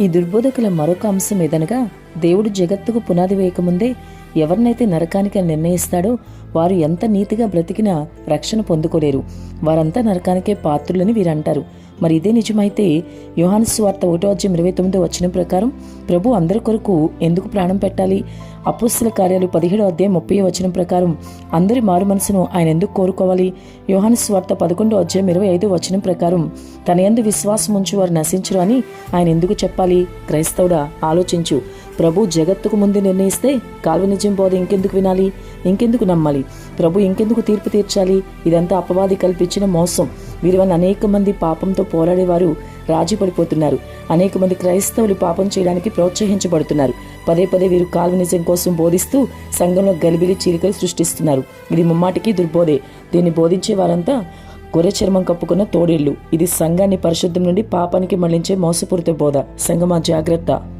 ఈ దుర్బోధకుల మరొక అంశం ఏదనగా దేవుడు జగత్తుకు పునాది వేయకముందే ఎవరినైతే నరకానికి నిర్ణయిస్తాడో వారు ఎంత నీతిగా బ్రతికినా రక్షణ పొందుకోలేరు. వారంతా నరకానికే పాత్రులని వీరంటారు. మరి ఇదే నిజమైతే యోహాను స్వార్త ఒకటో అధ్యాయం ఇరవై తొమ్మిదో వచ్చిన ప్రకారం ప్రభు అందరి కొరకు ఎందుకు ప్రాణం పెట్టాలి? అపుస్తుల కార్యాలు పదిహేడో అధ్యాయం ముప్పై వచ్చిన ప్రకారం అందరి మారు మనసును ఆయన ఎందుకు కోరుకోవాలి? యోహాను స్వార్త పదకొండో అధ్యాయం ఇరవై ఐదో వచ్చిన ప్రకారం తన ఎందు విశ్వాసం ఉంచి వారు నశించరు అని ఆయన ఎందుకు చెప్పాలి? క్రైస్తవుడా ఆలోచించు. ప్రభు జగత్తుకు ముందు నిర్ణయిస్తే కాల్వనిజం బోధ ఇంకెందుకు వినాలి? ఇంకెందుకు నమ్మాలి? ప్రభు ఇంకెందుకు తీర్పు తీర్చాలి? ఇదంతా అపవాది కల్పించిన మోసం. వీరి వల్ల అనేక మంది పాపంతో పోరాడేవారు రాజీ పడిపోతున్నారు అనేక మంది క్రైస్తవులు పాపం చేయడానికి ప్రోత్సహించబడుతున్నారు. పదే పదే వీరు కాల్వనిజం కోసం బోధిస్తూ సంఘంలో గలిబిలి చీలికలు సృష్టిస్తున్నారు. ఇది ముమ్మాటికి దుర్బోధే. దీన్ని బోధించే వారంతా గొర్రె చర్మం కప్పుకున్న తోడేళ్ళు ఇది సంఘాన్ని పరిశుద్ధం నుండి పాపానికి మళ్ళించే మోసపూరిత బోధ. సంగమా జాగ్రత్త.